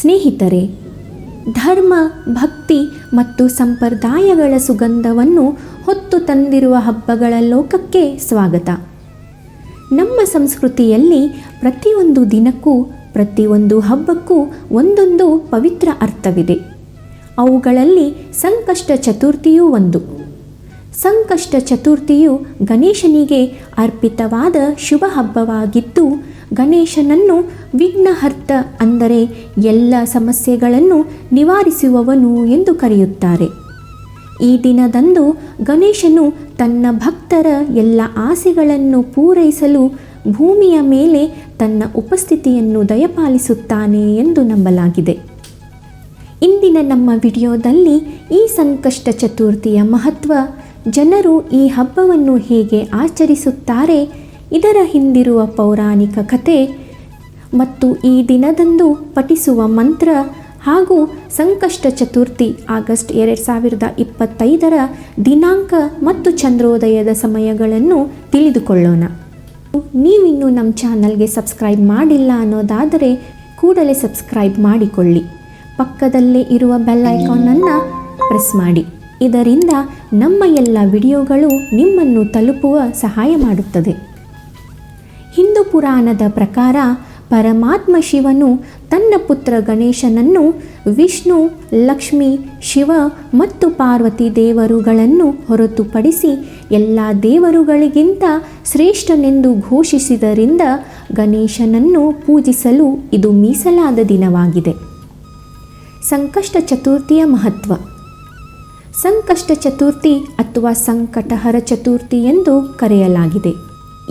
ಸ್ನೇಹಿತರೆ, ಧರ್ಮ, ಭಕ್ತಿ ಮತ್ತು ಸಂಪ್ರದಾಯಗಳ ಸುಗಂಧವನ್ನು ಹೊತ್ತು ತಂದಿರುವ ಹಬ್ಬಗಳ ಲೋಕಕ್ಕೆ ಸ್ವಾಗತ. ನಮ್ಮ ಸಂಸ್ಕೃತಿಯಲ್ಲಿ ಪ್ರತಿಯೊಂದು ದಿನಕ್ಕೂ, ಪ್ರತಿಯೊಂದು ಹಬ್ಬಕ್ಕೂ ಒಂದೊಂದು ಪವಿತ್ರ ಅರ್ಥವಿದೆ. ಅವುಗಳಲ್ಲಿ ಸಂಕಷ್ಟ ಚತುರ್ಥಿಯೂ ಒಂದು. ಸಂಕಷ್ಟ ಚತುರ್ಥಿಯು ಗಣೇಶನಿಗೆ ಅರ್ಪಿತವಾದ ಶುಭ ಹಬ್ಬವಾಗಿದ್ದು, ಗಣೇಶನನ್ನು ವಿಘ್ನಹರ್ತ ಅಂದರೆ ಎಲ್ಲ ಸಮಸ್ಯೆಗಳನ್ನು ನಿವಾರಿಸುವವನು ಎಂದು ಕರೆಯುತ್ತಾರೆ. ಈ ದಿನದಂದು ಗಣೇಶನು ತನ್ನ ಭಕ್ತರ ಎಲ್ಲ ಆಸೆಗಳನ್ನು ಪೂರೈಸಲು ಭೂಮಿಯ ಮೇಲೆ ತನ್ನ ಉಪಸ್ಥಿತಿಯನ್ನು ದಯಪಾಲಿಸುತ್ತಾನೆ ಎಂದು ನಂಬಲಾಗಿದೆ. ಇಂದಿನ ನಮ್ಮ ವಿಡಿಯೋದಲ್ಲಿ ಈ ಸಂಕಷ್ಟ ಚತುರ್ಥಿಯ ಮಹತ್ವ ಜನರು ಈ ಹಬ್ಬವನ್ನು ಹೇಗೆ ಆಚರಿಸುತ್ತಾರೆ, ಇದರ ಹಿಂದಿರುವ ಪೌರಾಣಿಕ ಕಥೆ ಮತ್ತು ಈ ದಿನದಂದು ಪಠಿಸುವ ಮಂತ್ರ ಹಾಗೂ ಸಂಕಷ್ಟ ಚತುರ್ಥಿ ಆಗಸ್ಟ್ ಎರಡು ಸಾವಿರದ ಇಪ್ಪತ್ತೈದರ ದಿನಾಂಕ ಮತ್ತು ಚಂದ್ರೋದಯದ ಸಮಯಗಳನ್ನು ತಿಳಿದುಕೊಳ್ಳೋಣ. ನೀವಿನ್ನೂ ನಮ್ಮ ಚಾನಲ್ಗೆ ಸಬ್ಸ್ಕ್ರೈಬ್ ಮಾಡಿಲ್ಲ ಅನ್ನೋದಾದರೆ ಕೂಡಲೇ ಸಬ್ಸ್ಕ್ರೈಬ್ ಮಾಡಿಕೊಳ್ಳಿ. ಪಕ್ಕದಲ್ಲೇ ಇರುವ ಬೆಲ್ ಐಕಾನನ್ನು ಪ್ರೆಸ್ ಮಾಡಿ. ಇದರಿಂದ ನಮ್ಮ ಎಲ್ಲ ವಿಡಿಯೋಗಳು ನಿಮ್ಮನ್ನು ತಲುಪುವ ಸಹಾಯ ಮಾಡುತ್ತದೆ. ಹಿಂದೂ ಪುರಾಣದ ಪ್ರಕಾರ ಪರಮಾತ್ಮ ಶಿವನು ತನ್ನ ಪುತ್ರ ಗಣೇಶನನ್ನು ವಿಷ್ಣು, ಲಕ್ಷ್ಮಿ, ಶಿವ ಮತ್ತು ಪಾರ್ವತಿ ದೇವರುಗಳನ್ನು ಹೊರತುಪಡಿಸಿ ಎಲ್ಲ ದೇವರುಗಳಿಗಿಂತ ಶ್ರೇಷ್ಠನೆಂದು ಘೋಷಿಸಿದರಿಂದ ಗಣೇಶನನ್ನು ಪೂಜಿಸಲು ಇದು ಮೀಸಲಾದ ದಿನವಾಗಿದೆ. ಸಂಕಷ್ಟ ಚತುರ್ಥಿಯ ಮಹತ್ವ. ಸಂಕಷ್ಟ ಚತುರ್ಥಿ ಅಥವಾ ಸಂಕಟಹರ ಚತುರ್ಥಿ ಎಂದು ಕರೆಯಲಾಗಿದೆ.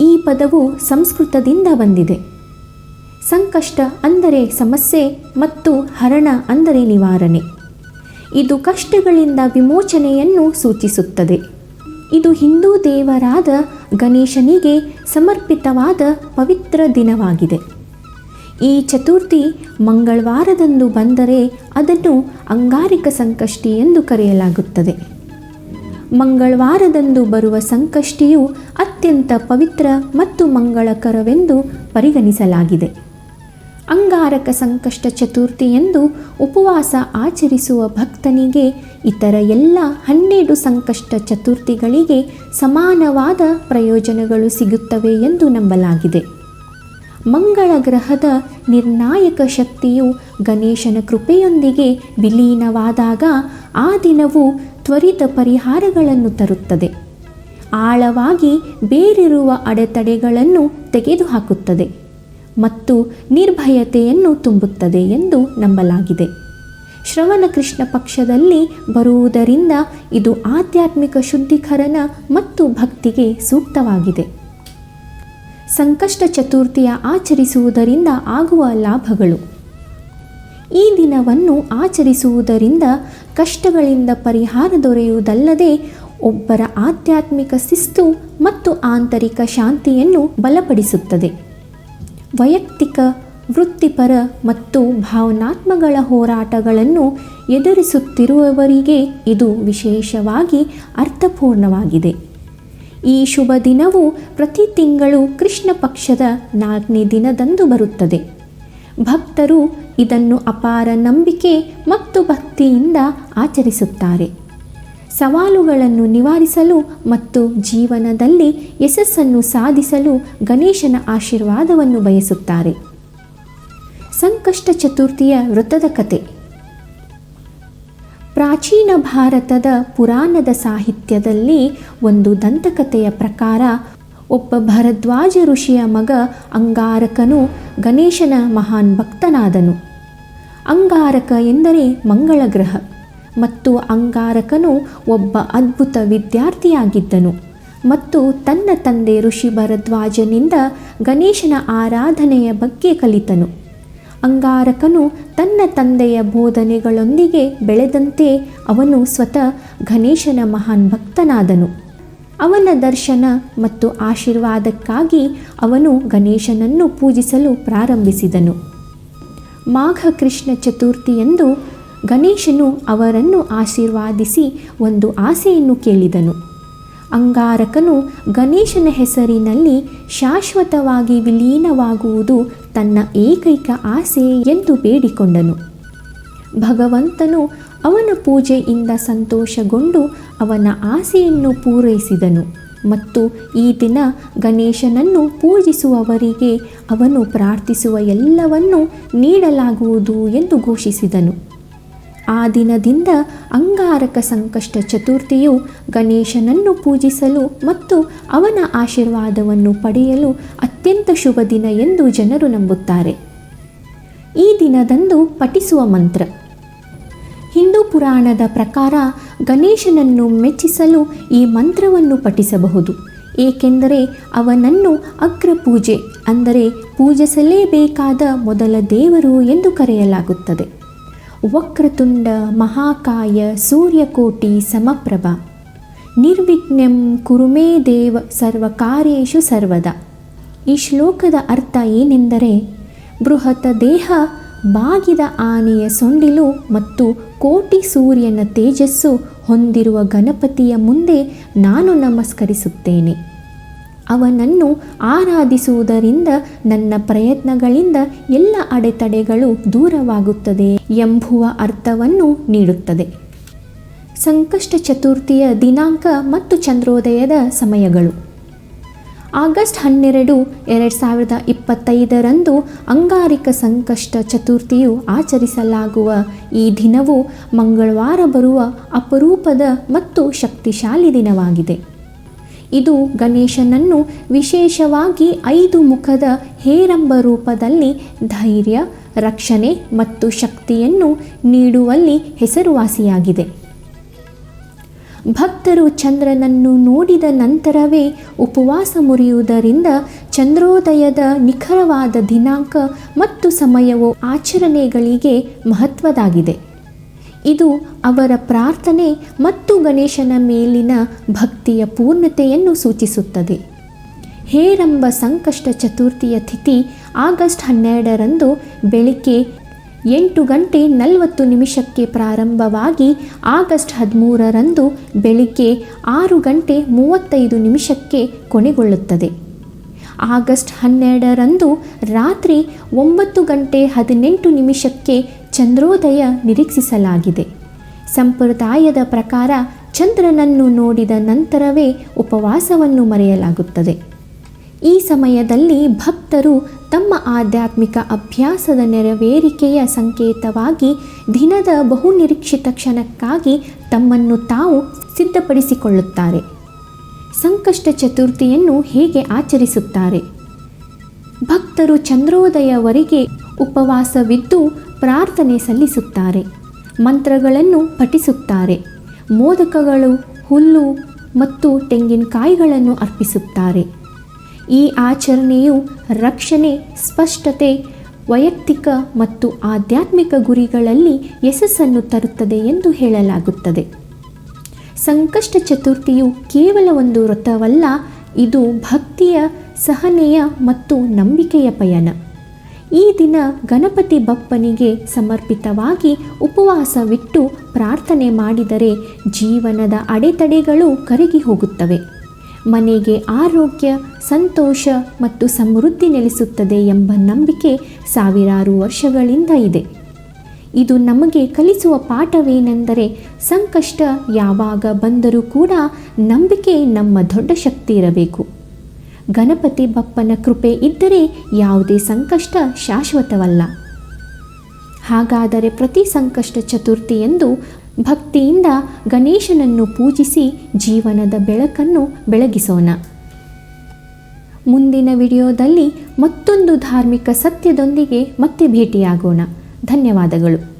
ಈ ಪದವು ಸಂಸ್ಕೃತದಿಂದ ಬಂದಿದೆ. ಸಂಕಷ್ಟ ಅಂದರೆ ಸಮಸ್ಯೆ ಮತ್ತು ಹರಣ ಅಂದರೆ ನಿವಾರಣೆ. ಇದು ಕಷ್ಟಗಳಿಂದ ವಿಮೋಚನೆಯನ್ನು ಸೂಚಿಸುತ್ತದೆ. ಇದು ಹಿಂದೂ ದೇವರಾದ ಗಣೇಶನಿಗೆ ಸಮರ್ಪಿತವಾದ ಪವಿತ್ರ ದಿನವಾಗಿದೆ. ಈ ಚತುರ್ಥಿ ಮಂಗಳವಾರದಂದು ಬಂದರೆ ಅದನ್ನು ಅಂಗಾರಿಕ ಸಂಕಷ್ಟಿ ಎಂದು ಕರೆಯಲಾಗುತ್ತದೆ. ಮಂಗಳವಾರದಂದು ಬರುವ ಸಂಕಷ್ಟಿಯು ಅತ್ಯಂತ ಪವಿತ್ರ ಮತ್ತು ಮಂಗಳಕರವೆಂದು ಪರಿಗಣಿಸಲಾಗಿದೆ. ಅಂಗಾರಕ ಸಂಕಷ್ಟ ಚತುರ್ಥಿ ಎಂದು ಉಪವಾಸ ಆಚರಿಸುವ ಭಕ್ತನಿಗೆ ಇತರ ಎಲ್ಲ ಹನ್ನೆರಡು ಸಂಕಷ್ಟ ಚತುರ್ಥಿಗಳಿಗೆ ಸಮಾನವಾದ ಪ್ರಯೋಜನಗಳು ಸಿಗುತ್ತವೆ ಎಂದು ನಂಬಲಾಗಿದೆ. ಮಂಗಳ ಗ್ರಹದ ನಿರ್ಣಾಯಕ ಶಕ್ತಿಯು ಗಣೇಶನ ಕೃಪೆಯೊಂದಿಗೆ ವಿಲೀನವಾದಾಗ ಆ ದಿನವು ತ್ವರಿತ ಪರಿಹಾರಗಳನ್ನು ತರುತ್ತದೆ. ಆಳವಾಗಿ ಬೇರಿರುವ ಅಡೆತಡೆಗಳನ್ನು ತೆಗೆದುಹಾಕುತ್ತದೆ ಮತ್ತು ನಿರ್ಭಯತೆಯನ್ನು ತುಂಬುತ್ತದೆ ಎಂದು ನಂಬಲಾಗಿದೆ. ಶ್ರವಣ ಕೃಷ್ಣ ಪಕ್ಷದಲ್ಲಿ ಬರುವುದರಿಂದ ಇದು ಆಧ್ಯಾತ್ಮಿಕ ಶುದ್ಧೀಕರಣ ಮತ್ತು ಭಕ್ತಿಗೆ ಸೂಕ್ತವಾಗಿದೆ. ಸಂಕಷ್ಟ ಚತುರ್ಥಿಯ ಆಚರಿಸುವುದರಿಂದ ಆಗುವ ಲಾಭಗಳು. ಈ ದಿನವನ್ನು ಆಚರಿಸುವುದರಿಂದ ಕಷ್ಟಗಳಿಂದ ಪರಿಹಾರ ದೊರೆಯುವುದಲ್ಲದೆ ಒಬ್ಬರ ಆಧ್ಯಾತ್ಮಿಕ ಶಿಸ್ತು ಮತ್ತು ಆಂತರಿಕ ಶಾಂತಿಯನ್ನು ಬಲಪಡಿಸುತ್ತದೆ. ವೈಯಕ್ತಿಕ, ವೃತ್ತಿಪರ ಮತ್ತು ಭಾವನಾತ್ಮಗಳ ಹೋರಾಟಗಳನ್ನು ಎದುರಿಸುತ್ತಿರುವವರಿಗೆ ಇದು ವಿಶೇಷವಾಗಿ ಅರ್ಥಪೂರ್ಣವಾಗಿದೆ. ಈ ಶುಭ ದಿನವು ಪ್ರತಿ ತಿಂಗಳು ಕೃಷ್ಣ ಪಕ್ಷದ ನಾಲ್ಕನೇ ದಿನದಂದು ಬರುತ್ತದೆ. ಭಕ್ತರು ಇದನ್ನು ಅಪಾರ ನಂಬಿಕೆ ಮತ್ತು ಭಕ್ತಿಯಿಂದ ಆಚರಿಸುತ್ತಾರೆ. ಸವಾಲುಗಳನ್ನು ನಿವಾರಿಸಲು ಮತ್ತು ಜೀವನದಲ್ಲಿ ಯಶಸ್ಸನ್ನು ಸಾಧಿಸಲು ಗಣೇಶನ ಆಶೀರ್ವಾದವನ್ನು ಬಯಸುತ್ತಾರೆ. ಸಂಕಷ್ಟ ಚತುರ್ಥಿಯ ವೃತ್ತದ ಕತೆ. ಪ್ರಾಚೀನ ಭಾರತದ ಪುರಾಣದ ಸಾಹಿತ್ಯದಲ್ಲಿ ಒಂದು ದಂತಕಥೆಯ ಪ್ರಕಾರ, ಒಬ್ಬ ಭರದ್ವಾಜ ಋಷಿಯ ಮಗ ಅಂಗಾರಕನು ಗಣೇಶನ ಮಹಾನ್ ಭಕ್ತನಾದನು. ಅಂಗಾರಕ ಎಂದರೆ ಮಂಗಳ ಗ್ರಹ, ಮತ್ತು ಅಂಗಾರಕನು ಒಬ್ಬ ಅದ್ಭುತ ವಿದ್ಯಾರ್ಥಿಯಾಗಿದ್ದನು, ಮತ್ತು ತನ್ನ ತಂದೆ ಋಷಿ ಭರದ್ವಾಜನಿಂದ ಗಣೇಶನ ಆರಾಧನೆಯ ಬಗ್ಗೆ ಕಲಿತನು. ಅಂಗಾರಕನು ತನ್ನ ತಂದೆಯ ಬೋಧನೆಗಳೊಂದಿಗೆ ಬೆಳೆದಂತೆ ಅವನು ಸ್ವತಃ ಗಣೇಶನ ಮಹಾನ್ ಭಕ್ತನಾದನು. ಅವನ ದರ್ಶನ ಮತ್ತು ಆಶೀರ್ವಾದಕ್ಕಾಗಿ ಅವನು ಗಣೇಶನನ್ನು ಪೂಜಿಸಲು ಪ್ರಾರಂಭಿಸಿದನು. ಮಾಘ ಕೃಷ್ಣ ಚತುರ್ಥಿಯಂದು ಗಣೇಶನು ಅವರನ್ನು ಆಶೀರ್ವಾದಿಸಿ ಒಂದು ಆಸೆಯನ್ನು ಕೇಳಿದನು. ಅಂಗಾರಕನು ಗಣೇಶನ ಹೆಸರಿನಲ್ಲಿ ಶಾಶ್ವತವಾಗಿ ವಿಲೀನವಾಗುವುದು ತನ್ನ ಏಕೈಕ ಆಸೆ ಎಂದು ಬೇಡಿಕೊಂಡನು. ಭಗವಂತನು ಅವನ ಪೂಜೆಯಿಂದ ಸಂತೋಷಗೊಂಡು ಅವನ ಆಸೆಯನ್ನು ಪೂರೈಸಿದನು ಮತ್ತು ಈ ದಿನ ಗಣೇಶನನ್ನು ಪೂಜಿಸುವವರಿಗೆ ಅವನು ಪ್ರಾರ್ಥಿಸುವ ಎಲ್ಲವನ್ನೂ ನೀಡಲಾಗುವುದು ಎಂದು ಘೋಷಿಸಿದನು. ಆ ದಿನದಿಂದ ಅಂಗಾರಕ ಸಂಕಷ್ಟ ಚತುರ್ಥಿಯು ಗಣೇಶನನ್ನು ಪೂಜಿಸಲು ಮತ್ತು ಅವನ ಆಶೀರ್ವಾದವನ್ನು ಪಡೆಯಲು ಅತ್ಯಂತ ಶುಭ ದಿನ ಎಂದು ಜನರು ನಂಬುತ್ತಾರೆ. ಈ ದಿನದಂದು ಪಠಿಸುವ ಮಂತ್ರ. ಹಿಂದೂ ಪುರಾಣದ ಪ್ರಕಾರ ಗಣೇಶನನ್ನು ಮೆಚ್ಚಿಸಲು ಈ ಮಂತ್ರವನ್ನು ಪಠಿಸಬಹುದು. ಏಕೆಂದರೆ ಅವನನ್ನು ಅಗ್ರ ಪೂಜೆ ಅಂದರೆ ಪೂಜಿಸಲೇಬೇಕಾದ ಮೊದಲ ದೇವರು ಎಂದು ಕರೆಯಲಾಗುತ್ತದೆ. ವಕ್ರತುಂಡ ಮಹಾಕಾಯ ಸೂರ್ಯಕೋಟಿ ಸಮಪ್ರಭ. ನಿರ್ವಿಘ್ನಂ ಕುರುಮೇ ದೇವ ಸರ್ವಕಾರ್ಯೇಷು ಸರ್ವದ. ಈ ಶ್ಲೋಕದ ಅರ್ಥ ಏನೆಂದರೆ, ಬೃಹತ ದೇಹ ಬಾಗಿದ ಆನೆಯ ಸೊಂಡಿಲು ಮತ್ತು ಕೋಟಿ ಸೂರ್ಯನ ತೇಜಸ್ಸು ಹೊಂದಿರುವ ಗಣಪತಿಯ ಮುಂದೆ ನಾನು ನಮಸ್ಕರಿಸುತ್ತೇನೆ. ಅವನನ್ನು ಆರಾಧಿಸುವುದರಿಂದ ನನ್ನ ಪ್ರಯತ್ನಗಳಿಂದ ಎಲ್ಲ ಅಡೆತಡೆಗಳು ದೂರವಾಗುತ್ತದೆ ಎಂಬುವ ಅರ್ಥವನ್ನು ನೀಡುತ್ತದೆ. ಸಂಕಷ್ಟ ಚತುರ್ಥಿಯ ದಿನಾಂಕ ಮತ್ತು ಚಂದ್ರೋದಯದ ಸಮಯಗಳು. ಆಗಸ್ಟ್ ಹನ್ನೆರಡು, ಎರಡು ಸಾವಿರದ ಇಪ್ಪತ್ತೈದರಂದು ಅಂಗಾರಿಕ ಸಂಕಷ್ಟ ಚತುರ್ಥಿಯು ಆಚರಿಸಲಾಗುವ ಈ ದಿನವು ಮಂಗಳವಾರ ಬರುವ ಅಪರೂಪದ ಮತ್ತು ಶಕ್ತಿಶಾಲಿ ದಿನವಾಗಿದೆ. ಇದು ಗಣೇಶನನ್ನು ವಿಶೇಷವಾಗಿ ಐದು ಮುಖದ ಹೇರಂಬ ರೂಪದಲ್ಲಿ ಧೈರ್ಯ, ರಕ್ಷಣೆ ಮತ್ತು ಶಕ್ತಿಯನ್ನು ನೀಡುವಲ್ಲಿ ಹೆಸರುವಾಸಿಯಾಗಿದೆ. ಭಕ್ತರು ಚಂದ್ರನನ್ನು ನೋಡಿದ ನಂತರವೇ ಉಪವಾಸ ಮುರಿಯುವುದರಿಂದ ಚಂದ್ರೋದಯದ ನಿಖರವಾದ ದಿನಾಂಕ ಮತ್ತು ಸಮಯವು ಆಚರಣೆಗಳಿಗೆ ಮಹತ್ವದಾಗಿದೆ. ಇದು ಅವರ ಪ್ರಾರ್ಥನೆ ಮತ್ತು ಗಣೇಶನ ಮೇಲಿನ ಭಕ್ತಿಯ ಪೂರ್ಣತೆಯನ್ನು ಸೂಚಿಸುತ್ತದೆ. ಹೇರಂಬ ಸಂಕಷ್ಟ ಚತುರ್ಥಿಯ ತಿಥಿ ಆಗಸ್ಟ್ ಹನ್ನೆರಡರಂದು ಬೆಳಿಗ್ಗೆ ಎಂಟು ಗಂಟೆ ನಲವತ್ತು ನಿಮಿಷಕ್ಕೆ ಪ್ರಾರಂಭವಾಗಿ ಆಗಸ್ಟ್ ಹದಿಮೂರರಂದು ಬೆಳಿಗ್ಗೆ ಆರು ಗಂಟೆ ಮೂವತ್ತೈದು ನಿಮಿಷಕ್ಕೆ ಕೊನೆಗೊಳ್ಳುತ್ತದೆ. ಆಗಸ್ಟ್ ಹನ್ನೆರಡರಂದು ರಾತ್ರಿ ಒಂಬತ್ತು ಗಂಟೆ ಹದಿನೆಂಟು ನಿಮಿಷಕ್ಕೆ ಚಂದ್ರೋದಯ ನಿರೀಕ್ಷಿಸಲಾಗಿದೆ. ಸಂಪ್ರದಾಯದ ಪ್ರಕಾರ ಚಂದ್ರನನ್ನು ನೋಡಿದ ನಂತರವೇ ಉಪವಾಸವನ್ನು ಮರೆಯಲಾಗುತ್ತದೆ. ಈ ಸಮಯದಲ್ಲಿ ಭಕ್ತರು ತಮ್ಮ ಆಧ್ಯಾತ್ಮಿಕ ಅಭ್ಯಾಸದ ನೆರವೇರಿಕೆಯ ಸಂಕೇತವಾಗಿ ದಿನದ ಬಹುನಿರೀಕ್ಷಿತ ಕ್ಷಣಕ್ಕಾಗಿ ತಮ್ಮನ್ನು ತಾವು ಸಿದ್ಧಪಡಿಸಿಕೊಳ್ಳುತ್ತಾರೆ. ಸಂಕಷ್ಟ ಚತುರ್ಥಿಯನ್ನು ಹೇಗೆ ಆಚರಿಸುತ್ತಾರೆ? ಭಕ್ತರು ಚಂದ್ರೋದಯವರೆಗೆ ಉಪವಾಸವಿದ್ದು ಪ್ರಾರ್ಥನೆ ಸಲ್ಲಿಸುತ್ತಾರೆ, ಮಂತ್ರಗಳನ್ನು ಪಠಿಸುತ್ತಾರೆ, ಮೋದಕಗಳು, ಹುಲ್ಲು ಮತ್ತು ತೆಂಗಿನಕಾಯಿಗಳನ್ನು ಅರ್ಪಿಸುತ್ತಾರೆ. ಈ ಆಚರಣೆಯು ರಕ್ಷಣೆ, ಸ್ಪಷ್ಟತೆ, ವೈಯಕ್ತಿಕ ಮತ್ತು ಆಧ್ಯಾತ್ಮಿಕ ಗುರಿಗಳಲ್ಲಿ ಯಶಸ್ಸನ್ನು ತರುತ್ತದೆ ಎಂದು ಹೇಳಲಾಗುತ್ತದೆ. ಸಂಕಷ್ಟ ಚತುರ್ಥಿಯು ಕೇವಲ ಒಂದು ವ್ರತವಲ್ಲ, ಇದು ಭಕ್ತಿಯ ಸಹನೆಯ ಮತ್ತು ನಂಬಿಕೆಯ ಪಯಣ. ಈ ದಿನ ಗಣಪತಿ ಬಪ್ಪನಿಗೆ ಸಮರ್ಪಿತವಾಗಿ ಉಪವಾಸವಿಟ್ಟು ಪ್ರಾರ್ಥನೆ ಮಾಡಿದರೆ ಜೀವನದ ಅಡೆತಡೆಗಳು ಕರಗಿ ಹೋಗುತ್ತವೆ. ಮನೆಗೆ ಆರೋಗ್ಯ, ಸಂತೋಷ ಮತ್ತು ಸಮೃದ್ಧಿ ನೆಲೆಸುತ್ತದೆ ಎಂಬ ನಂಬಿಕೆ ಸಾವಿರಾರು ವರ್ಷಗಳಿಂದ ಇದೆ. ಇದು ನಮಗೆ ಕಲಿಸುವ ಪಾಠವೇನೆಂದರೆ ಸಂಕಷ್ಟ ಯಾವಾಗ ಬಂದರೂ ಕೂಡ ನಂಬಿಕೆ ನಮ್ಮ ದೊಡ್ಡ ಶಕ್ತಿ ಇರಬೇಕು. ಗಣಪತಿ ಬಪ್ಪನ ಕೃಪೆ ಇದ್ದರೆ ಯಾವುದೇ ಸಂಕಷ್ಟ ಶಾಶ್ವತವಲ್ಲ. ಹಾಗಾದರೆ ಪ್ರತಿ ಸಂಕಷ್ಟ ಚತುರ್ಥಿಯಂದು ಭಕ್ತಿಯಿಂದ ಗಣೇಶನನ್ನು ಪೂಜಿಸಿ ಜೀವನದ ಬೆಳಕನ್ನು ಬೆಳಗಿಸೋಣ. ಮುಂದಿನ ವಿಡಿಯೋದಲ್ಲಿ ಮತ್ತೊಂದು ಧಾರ್ಮಿಕ ಸತ್ಯದೊಂದಿಗೆ ಮತ್ತೆ ಭೇಟಿಯಾಗೋಣ. ಧನ್ಯವಾದಗಳು.